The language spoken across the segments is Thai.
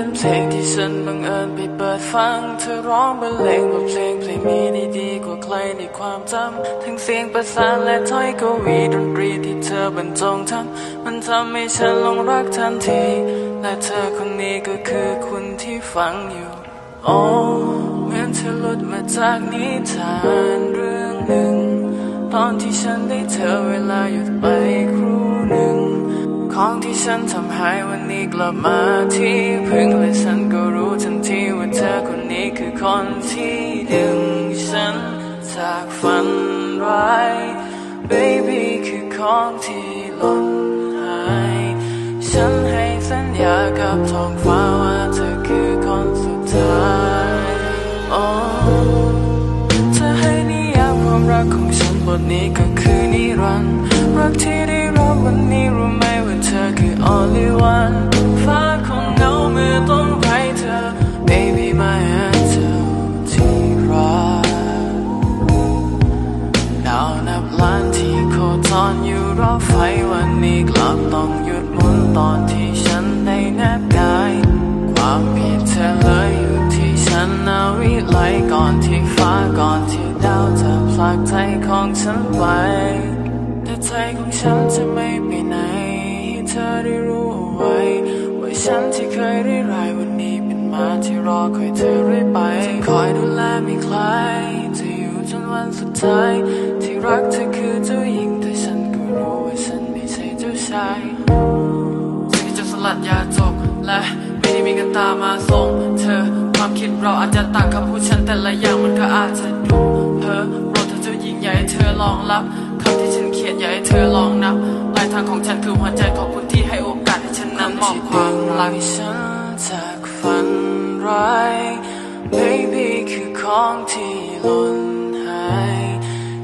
เป็นเพลงที่ฉันบังเอิญไปเปิดฟัง เธอร้องบรรเลงบทเพลงเพลงนี้ได้ดีกว่าใครในความจำ ทั้งเสียงประสานและถ้อยกวีดนตรีที่เธอบรรจงทำ มันทำให้ฉันหลงรักทันที และเธอคนนี้ก็คือคุณที่ฟังอยู่โอ้เหมือนเธอหลุดมาจากนิทานเรื่องหนึ่ง ตอนที่ฉันได้เธอเวลาหยุดไป ของที่ฉันทำหายวันนี้กลับมาที่พึ่งและฉันก็รู้ทันทีว่าเธอคนนี้คือคนที่ดึงฉันจากฝันร้าย baby คือของที่หล่นหายฉันให้สัญญากับท้องฟ้าว่าเธอคือคนสุดท้ายโอ้เธอให้นิยามความรักของฉันบทนี้ก็คือนิรันดร์ รักที่ได้รับวันนี้รู้ไหมว่าเธอคือ only one ฟ้าคงเหงาเมื่อต้องไร้เธอ baby my answer ที่รักดาวนับล้านที่โคจรอยู่รอบไฟวันนี้กลับต้องหยุดหมุนตอนที่ฉันได้แนบกายความผิดเธอเลยอยู่ที่ฉันนาวิไลก่อนที่ฟ้าก่อนที่ดาวจะพลากใจของฉันไป แต่ใจของฉันจะไม่ไปไหนให้เธอได้รู้เอาไว้ ว่าฉันที่เคยได้รายวันนี้เป็นมาที่รอคอยเธอเรื่อยไปจะคอยดูแลไม่คลายจะอยู่จนวันสุดท้าย ที่รักเธอคือเจ้าหญิงแต่ฉันก็รู้ว่าฉันไม่ใช่เจ้าชายฉันจะสลัดยาจบและไม่ได้มีกันตามาส่งเธอความคิดเราอาจจะต่างคำพูดฉันแต่ละอย่างมันก็อาจจะดูเพ้อโปรดเธอเจ้าหญิงให้เธอลองรับ เธอลองนับปลายทางของฉันคือหัวใจขอบคุณที่ให้โอกาสให้ฉันนั้นมอบความรักให้ฉันจากฝันร้าย baby คือของที่หล่นหาย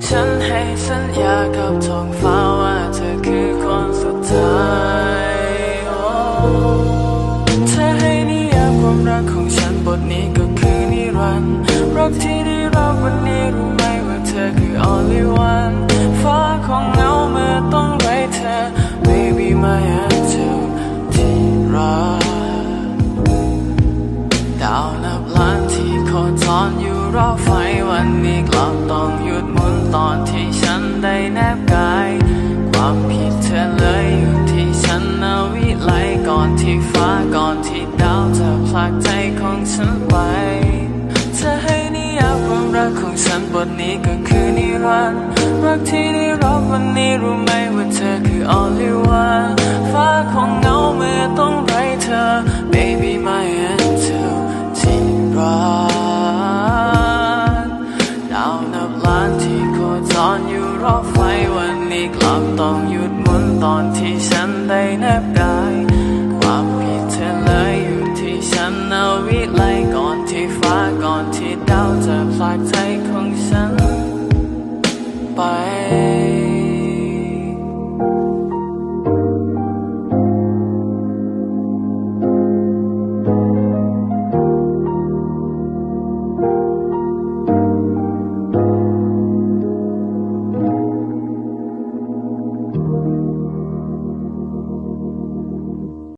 ฉันให้สัญญากับท้องฟ้าว่าเธอคือคนสุดท้ายโอ้เธอให้นิยามความรักของฉันบทนี้ก็คือนิรันดร์รักที่ ตอนที่ฉันได้แนบกาย ความผิดเธอเลยอยู่ที่ฉันนาวิไลก่อนที่ฟ้าก่อนที่ดาวจะพลักใจของฉันไปจะให้นิยามความรักของฉันบทนี้ก็คือนิรันดร์รักที่ได้รับวันนี้รู้ไหมว่าเธอคือ only one ฟ้าคงเงาเมื่อต้องไร้เธอ baby my angel ที่รักดาวนับล้านที่ ซ่อนอยู่รอบไฟวันนี้กลับต้องหยุดหมุนตอนที่ฉันได้แนบกาย